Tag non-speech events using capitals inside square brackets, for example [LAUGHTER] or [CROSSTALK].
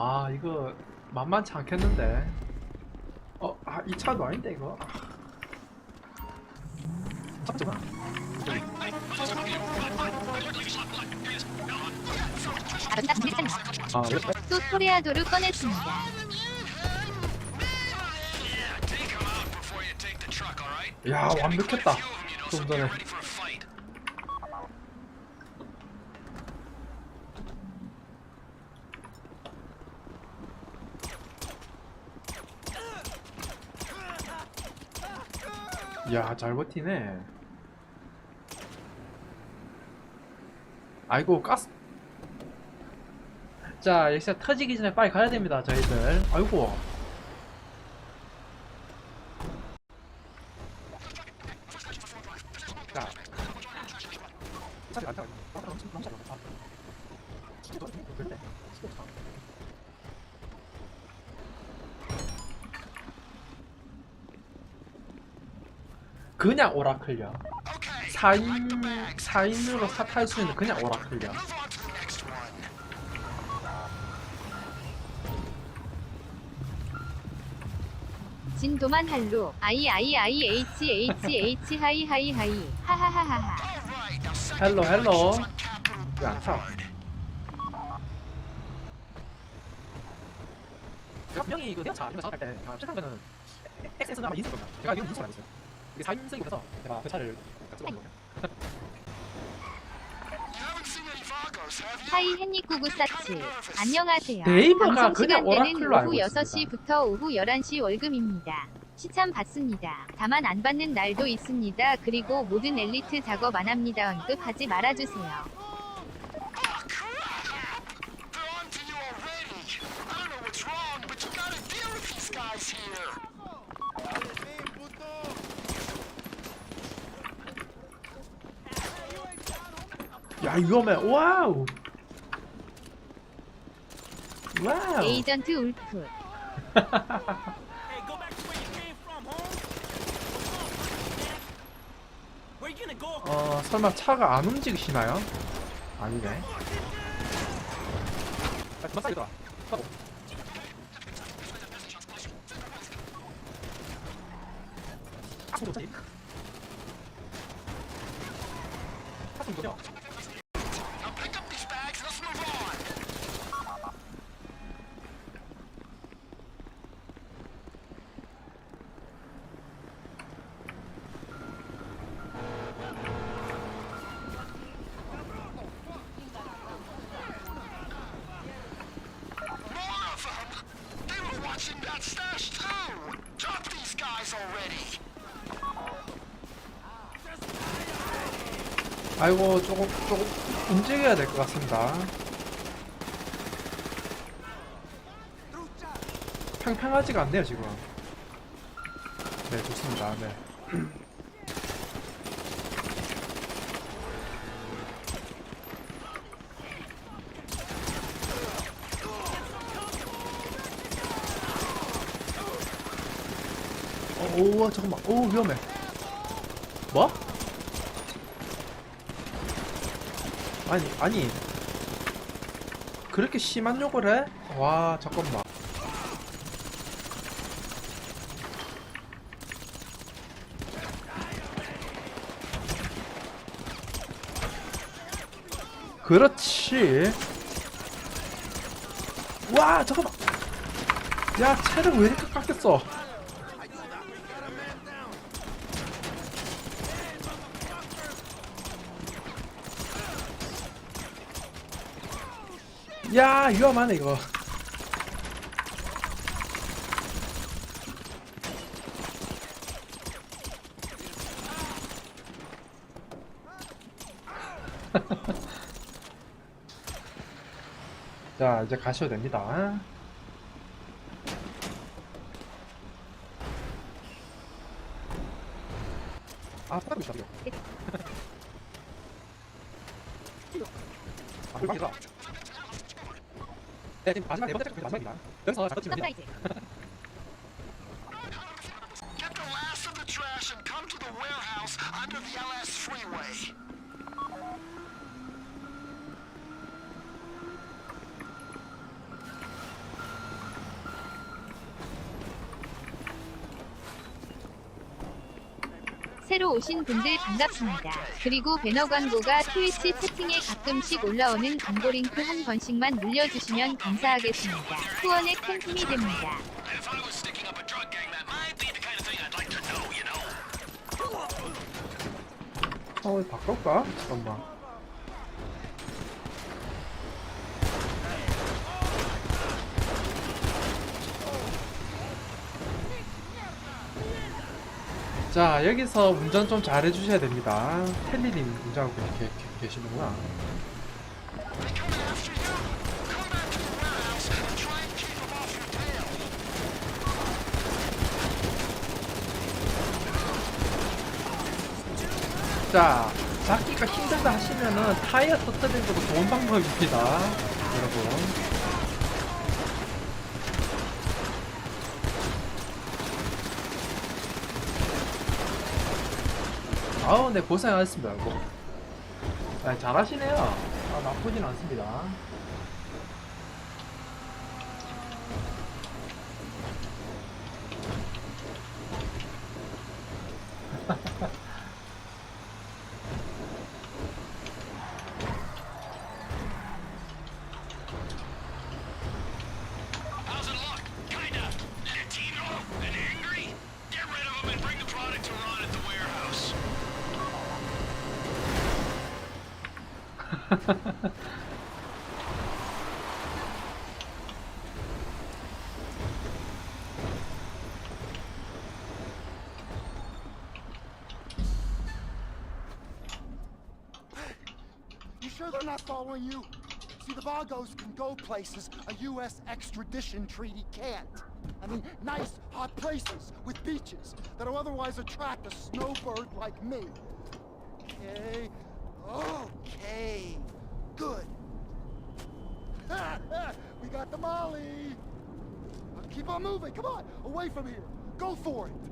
아 이거 만만치 않겠는데 어? 아 이 차도 아닌데 이거 아. 잠깐만 아또 토레아도를 꺼냈습니다. 야 완벽했다 좀 전에 야 잘 버티네. 아이고 가스. 자 역시 터지기 전에 빨리 가야 됩니다 저희들. 아이고. 자. 차이 안타요. 아, 너무 너무 잘 나와. 진짜 너무 그럴 때. 그냥 오라클이야. 4인, 4인으로 사탈 수 있는 그냥 오라클이야. 진도만 할로 아이 아이 아이 h h h 하이 하이 하이 하하하하하 헬로, 헬로. 왜안 타? 명이 이거 내가 차 이거 작업할 때 최상면은 XS는 아마 겁니다. 제가 이거 인수를 안 했어요. 이게 4인승이 돼서 제가 그 차를 거예요. 하이 햇니꾸구사츠 안녕하세요. 네이버가 방송 그냥 시간대는 오라클로 알고 오후 있습니다. 6시부터 오후 11시 월급입니다. 시참 받습니다. 다만 안 받는 날도 있습니다. 그리고 모든 엘리트 작업 안 합니다. 언급하지 말아주세요. Home. Where you gonna go? 어 설마 차가 안 움직이시나요? 아니네. 싸이더라. 하고. 아, 손 좋지? 아, 손 좋죠? 아이고 조금 조금 움직여야 될 것 같습니다. 평평하지가 않네요 지금. 네 좋습니다. 네. 오 잠깐만 오 위험해. 뭐? 아니 아니 그렇게 심한 욕을 해? 와 잠깐만 그렇지 와 잠깐만 야 체력 왜 이렇게 깎였어 야 위험하네 이거. [LAUGHS] 자 이제 가셔도 됩니다. 아 사람 있다. [LAUGHS] 아 불방이다 네, 지금 마지막 네 번째 그 마지막이다. 여기서 잘 버티면 됩니다. 서프라이즈 Get the last of the trash and come to the warehouse under the LS freeway. 새로 오신 분들 반갑습니다. 그리고 배너 광고가 트위치 채팅에 가끔씩 올라오는 광고 링크 한 번씩만 눌려주시면 감사하겠습니다. 후원에 큰 힘이 됩니다. 어 바꿀까? 잠깐만 자 여기서 운전 좀 잘 해주셔야 됩니다 텔리님 운전하고 계, 계, 계시는구나. 자 잡기가 힘들다 하시면은 타이어 터뜨리는 것도 좋은 방법입니다 여러분 아우 네 고생하셨습니다. 여러분 아, 잘하시네요. 아, 나쁘진 않습니다 [LAUGHS] You sure they're not following you? See, the Vagos can go places a U.S. extradition treaty can't. I mean, nice, hot places with beaches that'll otherwise attract a snowbird like me. Okay. Oh. Okay. Good. [LAUGHS] we got the Molly. Keep on moving. Come on. Away from here. Go for it.